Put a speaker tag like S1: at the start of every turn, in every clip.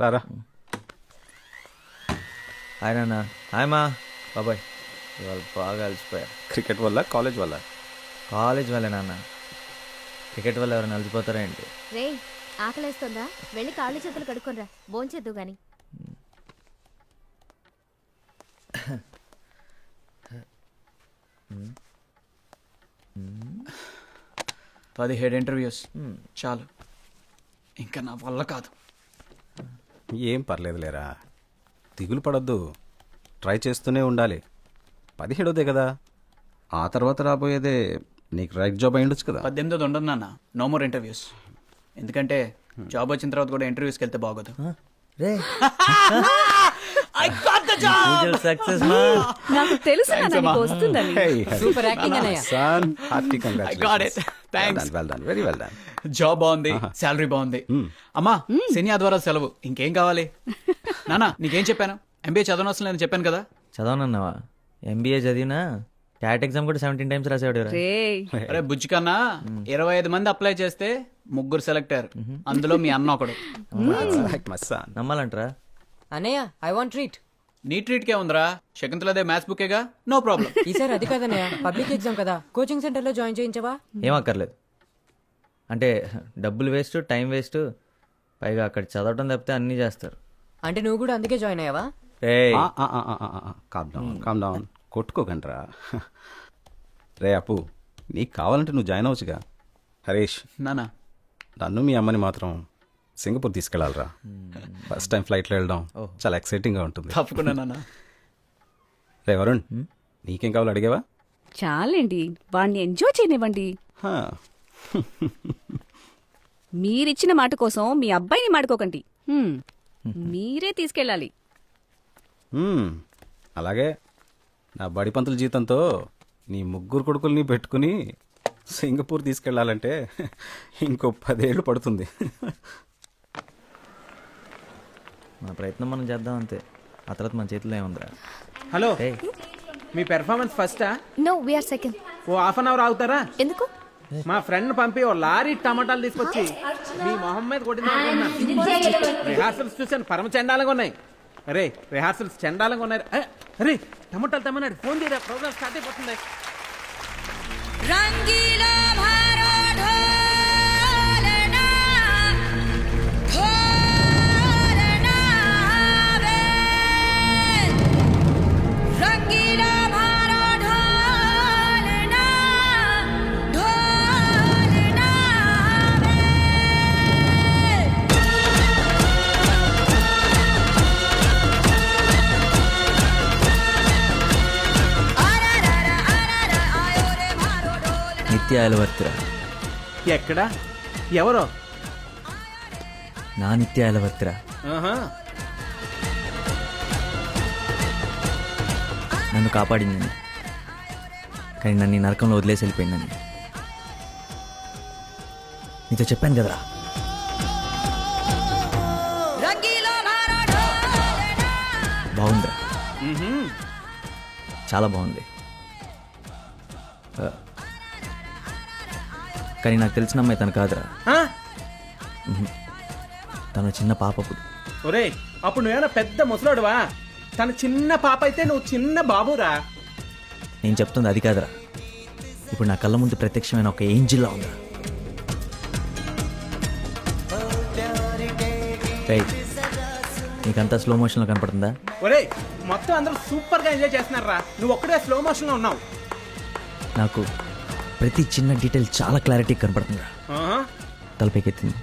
S1: రారా.
S2: హాయ్ నాన్న. హాయ్ మా. బాబాయ్. ఇవాళ బాగా అలసిపోయా.
S1: క్రికెట్ వల్ల కాలేజ్ వల్ల?
S2: కాలేజ్ వల్లే నాన్న. క్రికెట్ వల్ల ఎవరైనా అలసిపోతారా ఏంటి?
S3: రే ఆకలేస్తుందా? వెళ్ళి కాళ్ళు చేతులు కడుక్కొనిరా. భోంచేద్దు గాని.
S4: పదిహేడు ఇంటర్వ్యూస్. చాలు. ఇంకా నా వల్ల కాదు.
S1: ఏం పర్లేదు లేరా దిగులు పడొద్దు. ట్రై చేస్తూనే ఉండాలి. పదిహేడోదే కదా. ఆ తర్వాత రాబోయేదే నీకు రైట్ జాబ్ అయి ఉండొచ్చు కదా.
S4: పద్దెనిమిది ఉండదు నాన్న. No more interviews. ఎందుకంటే జాబ్ వచ్చిన తర్వాత కూడా ఇంటర్వ్యూస్కి వెళ్తే బాగోదు
S2: రే.
S4: I got the job
S2: success మా
S5: నాకు తెలుసు నాన్న నీకు వస్తుందని.
S1: Super acting son hearty
S4: got it. Thanks.
S1: Well done very well done
S4: job బాగుంది శాలరీ బాగుంది. అమ్మా శని ఆదివారం సెలవు. ఇంకేం కావాలి? నానా నీకేం చెప్పాను? ఎంబీఏ చదవనవసరం లేదని చెప్పాను కదా.
S2: చదవనన్నావా? ఎంబీఏ చదివినా? క్యాట్ ఎగ్జామ్ కూడా సెవెంటీన్ టైమ్స్ రాసేవాడు
S4: అరే బుజ్జి కన్నా ఇరవై ఐదు మంది అప్లై చేస్తే ముగ్గురు సెలెక్ట్ అయ్యారు. అందులో మీ అన్న ఒకడు.
S2: నమ్మాలంటారా?
S6: అన్నయ్య ఐ వాంట్ ట్రీట్
S4: నీ ట్రీట్ కే ఉందిరా. శకుంతలదే మ్యాథ్స్ బుకేగా నో ప్రాబ్లం
S6: ఈసారి అది కాదన్నయ్య పబ్లిక్ ఎగ్జామ్ కదా. కోచింగ్ సెంటర్లో జాయిన్ చేయించవా?
S2: ఏం అక్కర్లేదు. అంటే డబ్బులు వేస్ట్ టైం వేస్ట్ పైగా అక్కడ చదవటం తప్పితే అన్నీ చేస్తారు.
S6: అంటే నువ్వు కూడా అందుకే జాయిన్ అయ్యావా?
S2: రే
S1: కామ్ డౌన్ కామ్ డౌన్ కొట్టుకోకండ్రా. రే అప్పు నీకు కావాలంటే నువ్వు జాయిన్ అవ్వచ్చుగా. హరీష్.
S4: నానా.
S1: నన్ను మీ అమ్మని మాత్రం సింగపూర్ తీసుకెళ్ళాలిరా. ఫస్ట్ టైం ఫ్లైట్లో వెళ్ళడం చాలా ఎక్సైటింగ్గా ఉంటుంది.
S4: తప్పకుండా నాన్న.
S1: రే వరుణ్ నీకేం కావాలో అడిగావా?
S5: చాలండి వాడిని ఎంజాయ్ చేయనివ్వండి.
S1: హా,
S5: మీరిచ్చిన మాట కోసం మీ అబ్బాయిని మాడుకోకండి. హ్మ్. మీరే తీసుకెళ్ళాలి.
S1: మ్మ్. అలాగే నా బడి పంతుల జీతంతో నీ ముగ్గురు కొడుకుల్ని పెట్టుకుని సింగపూర్ తీసుకెళ్ళాలంటే ఇంకో పదేళ్ళు పడుతుంది.
S2: మన ప్రయత్నం మనం చేద్దాం అంతే. ఆ తర్వాత మన చేతిలో ఏముందిరా?
S7: హలో మీ performance ఫస్టా
S3: no we're second
S7: oh half an hour ఆగుతారా?
S3: ఎందుకు?
S7: మా ఫ్రెండ్ పంపి ఓ లారీ టమాటాలు తీసుకొచ్చి మీ మొహం మీద కొట్టింది రిహార్సల్స్ చూశాను పరమ చండాలంగా ఉన్నాయి. అరే రిహార్సల్స్ చండాలంగా ఉన్నాయి. ఏ, అరే టమాటాలు తెమ్మన్నాడు. ఫోన్ తీరా ప్రోగ్రామ్ స్టార్ట్ అయిపోతుంది.
S2: నిత్య అలవర్తిరా
S7: ఎక్కడా? ఎవరో?
S2: నా నిత్య అలవర్తిరా
S7: ఆహా.
S2: నన్ను కాపాడిందని కానీ నన్ను ఈ నరకంలో వదిలేసి వెళ్ళిపోయిందని నీతో చెప్పాను కదరా. బాగుందిరా. చాలా బాగుంది. ఆ, కానీ నాకు తెలిసిన అమ్మాయి తను కాదురా.
S7: ఆ?
S2: తను చిన్న పాపప్పుడు
S7: ఒరేయ్ అప్పుడు నువ్వేమైనా పెద్ద ముసలోడువా? తన చిన్న పాప అయితే నువ్వు చిన్న బాబురా.
S2: నేను చెప్తుంది అది కాదురా. ఇప్పుడు నా కళ్ళ ముందు ప్రత్యక్షమైన ఒక ఏంజిల్లా ఉందా? రేయ్, నీకంతా స్లో మోషన్లో కనపడుతుందా?
S7: ఒరేయ్ మొత్తం అందరూ సూపర్గా ఎంజాయ్ చేస్తున్నారా నువ్వు ఒక్కడే స్లో మోషన్లో ఉన్నావు.
S2: నాకు ప్రతి చిన్న డీటెయిల్ చాలా క్లారిటీ కనపడుతుందిరా. తలపైకెత్తింది.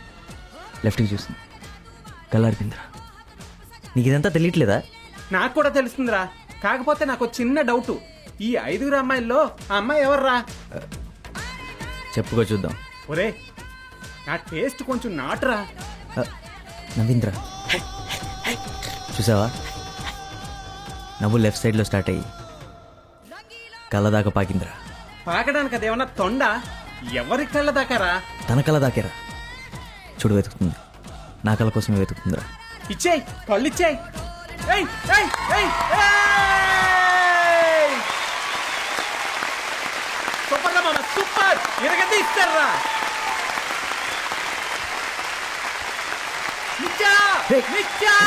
S2: లెఫ్ట్కి చూసింది. కళ్ళారిపోయిందిరా. నీకు ఇదంతా తెలియట్లేదా?
S7: నాకు కూడా తెలుస్తుందిరా. కాకపోతే నాకు చిన్న డౌట్. ఈ ఐదుగురు అమ్మాయిల్లో ఆ అమ్మాయి ఎవర్రా?
S2: చెప్పుకో చూద్దాం.
S7: ఒరే నా టేస్ట్ కొంచెం నాటురా.
S2: ఆ, నవ్వింద్రా చూసావా? నవ్వు లెఫ్ట్ సైడ్లో స్టార్ట్ అయ్యి. కళ్ళ దాకా పాకిందిరా.
S7: పాకడానికి అదేమన్నా తొండ? ఎవరి కళ్ళ దాకారా?
S2: తన కళ్ళ దాకేరా? చూడు వెతుకుతుంది. నా కళ్ళ కోసమే వెతుకుతుందిరా
S7: ఇచ్చేయ్ కళ్ళు ఇచ్చేయ్ ఏయ్, ఏయ్, ఏయ్, ఏయ్! సూపర్ రా మామ సూపర్! ఇరగది ఇస్తారా? నిత్యా! నిత్యా నిత్యా!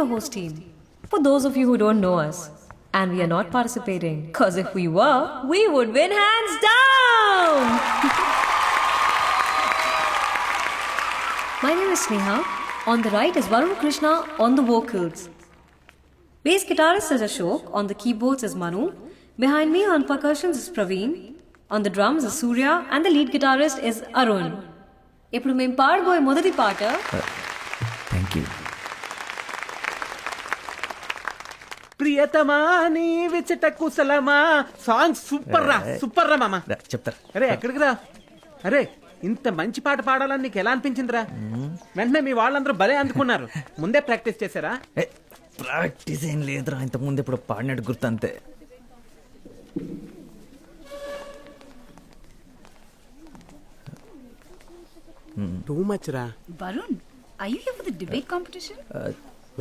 S8: the host team. For those of you who don't know us, and we are not participating, because if we were, we would win hands down! My name is Sneha. On the right is Varun Krishna on the vocals. Bass guitarist is Ashok. On the keyboards is Manu. Behind me on percussions is Praveen. On the drums is Surya. And the lead guitarist is Arun. ఇప్పుడు మేము పాడబోయే మొదటి పాట
S7: ప్రియతమా నీ విచట కుశలమా? Song super రా super రా మామ.
S2: చెప్తారా
S7: అరే ఎక్కడికి రా? అరే ఇంత మంచి పాట పాడాలని నీకు ఎలా అనిపించిందిరా? వెంటనే మీ వాళ్ళందరూ భలే అందుకున్నారు. ముందే ప్రాక్టీస్ చేశారా?
S2: ప్రాక్టీస్ ఏం లేదురా ఇంతకుముందు ఇప్పుడు పాడినట్టు గుర్తు అంతే.
S9: టూ మచ్ రా.
S5: Varun I you here for the debate competition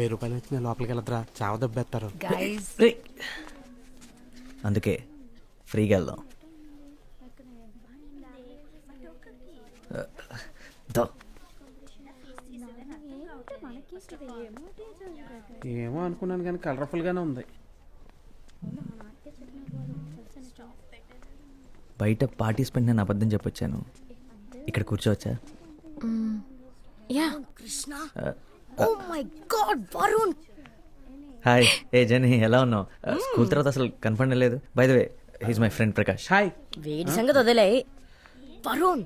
S9: వెయ్యి రూపాయలు వచ్చిన లోపలికి వెళ్ళదురా చావ దెబ్బేస్తారు
S5: గైస్
S2: రేయ్. అందుకే ఫ్రీగా వెళ్దాం. దో.
S7: ఏమో అనుకున్నాను కానీ కలర్ఫుల్ గానే ఉంది.
S2: బయట పార్టిసిపెంట్ నేను అబద్ధం చెప్పొచ్చాను. ఇక్కడ కూర్చోవచ్చా?
S3: Yeah. Krishna. Oh my god Varun
S2: hi hey Jani ఎలా ఉన్నావు? స్కూల్ తర్వాత అసలు కనపడలేదు by the way he's my friend Prakash
S7: hi
S3: వేడి సంగతి వదిలే వరుణ్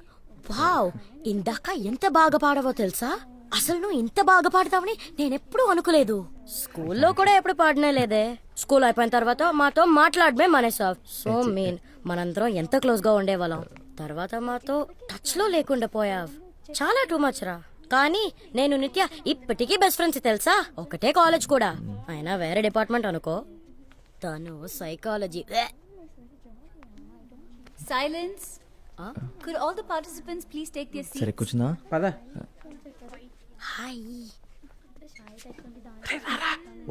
S3: వావ్ ఇందాక ఎంత బాగా పాడవో తెలుసా? అసలు నువ్వు ఇంత బాగా పాడతావని నేనెప్పుడూ అనుకోలేదు. స్కూల్లో కూడా ఎప్పుడు పాడనే లేదే. స్కూల్ అయిపోయిన తర్వాత మాతో మాట్లాడమే మానేసావు సో మీన్ మనందరం ఎంత క్లోజ్గా ఉండేవాళ్ళం. తర్వాత మాతో టచ్లో లేకుండా పోయావ్. చాలా టూ మచ్ రా. కానీ నేను నిత్య ఇప్పటికీ బెస్ట్ ఫ్రెండ్స్ తెలుసా? ఒకటే కాలేజ్ కూడా. ఆయన వేరే డిపార్ట్మెంట్ అనుకో. తను psychology
S5: silence could all the participants please take this seat
S2: సరే కూర్చున్నా
S7: పద.
S3: హాయ్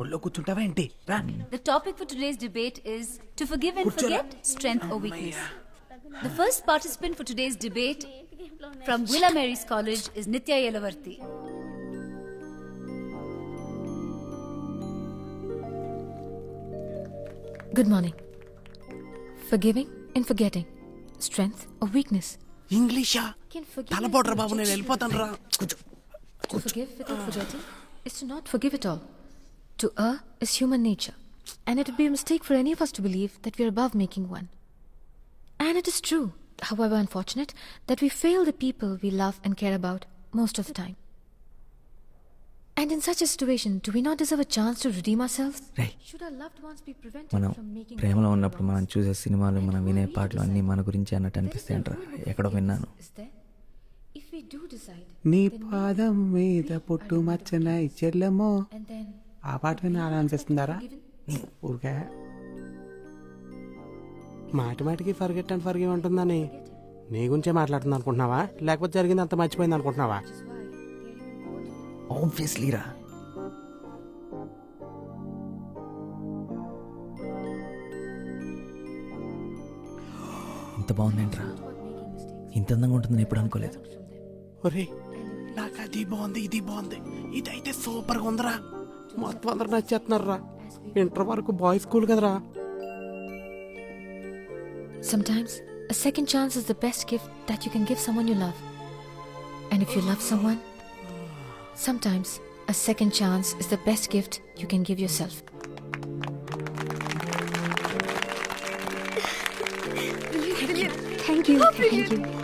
S9: ఒళ్ళో కూర్చుంటావా ఏంటి? రా.
S5: The topic for today's debate is to forgive and forget strength over weakness The first participant for today's debate from Willa Mary's College is Nitya Yelavarti.
S10: Good morning. Forgiving and forgetting. Strength or weakness.
S9: ఇంగ్లీషా
S10: Can forgive
S9: తలపోట్రా బాబు నేను వెళ్ళిపోతాను రా
S10: To forgive without forgetting is to not forgive at all. To err is human nature. And it would be a mistake for any of us to believe that we are above making one. And it is true, however unfortunate, that we fail the people we love and care about most of the time. And in such a situation, do we not deserve a chance to redeem ourselves?
S2: రే
S10: Should our loved ones be prevented
S2: మనం
S10: from making
S2: ప్రేమలో ఉన్నప్పుడు మనం చూసే సినిమాలు మనం వినే పాటలు అన్నీ మన గురించి అన్నట్టు అనిపిస్తాయంట్రా ఎక్కడో విన్నాను
S10: is there? If we do decide,
S9: నీ పాదం మీద పుట్టు మచ్చన చెల్లెమో
S10: and then
S9: ఆ పాట విని అలా అనిపిస్తుందారా ఊరికే మాటి మాటికి ఫర్గెట్ అండ్ ఫర్గివ్ ఉంటుందని నీ గురించే మాట్లాడుతుంది అనుకుంటున్నావా? లేకపోతే జరిగింది అంత మర్చిపోయింది అనుకుంటున్నావా?
S2: ఆబ్వియస్లీ రా. ఇంత బాగుందేంట్రా? ఇంత అందంగా ఉంటుందని ఎప్పుడు అనుకోలేదు.
S9: ఒరే నాకు అది బాగుంది ఇది బాగుంది. ఇదైతే సూపర్గా ఉందిరా. మొత్తం అందరు నచ్చేస్తున్నారు రా ఇంటర్ వరకు బాయ్స్ స్కూల్ కదరా.
S10: Sometimes, a second chance is the best gift that you can give someone you love. And if you love someone, sometimes a second chance is the best gift you can give yourself.
S3: Thank you. Thank you. Thank you.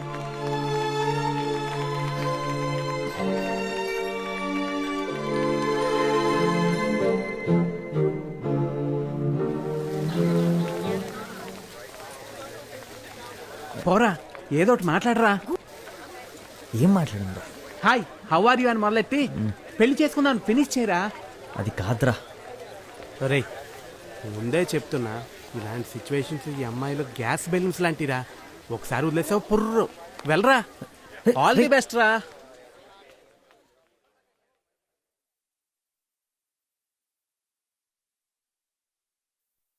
S7: పోరా ఏదో ఒకటి మాట్లాడరా.
S2: ఏం మాట్లాడిందో
S7: hi how are you అని మొదలెట్టి పెళ్ళి చేసుకుందాం ఫినిష్ చేయరా?
S2: అది కాదురా.
S9: ఒరే ముందే చెప్తున్నా ఇలాంటి సిచ్యువేషన్స్ ఈ అమ్మాయిలు గ్యాస్ బెలూన్స్ లాంటిరా. ఒకసారి వదిలేసావు పుర్రు. వెళ్ళరా.
S7: ఆల్ ది బెస్ట్ రా.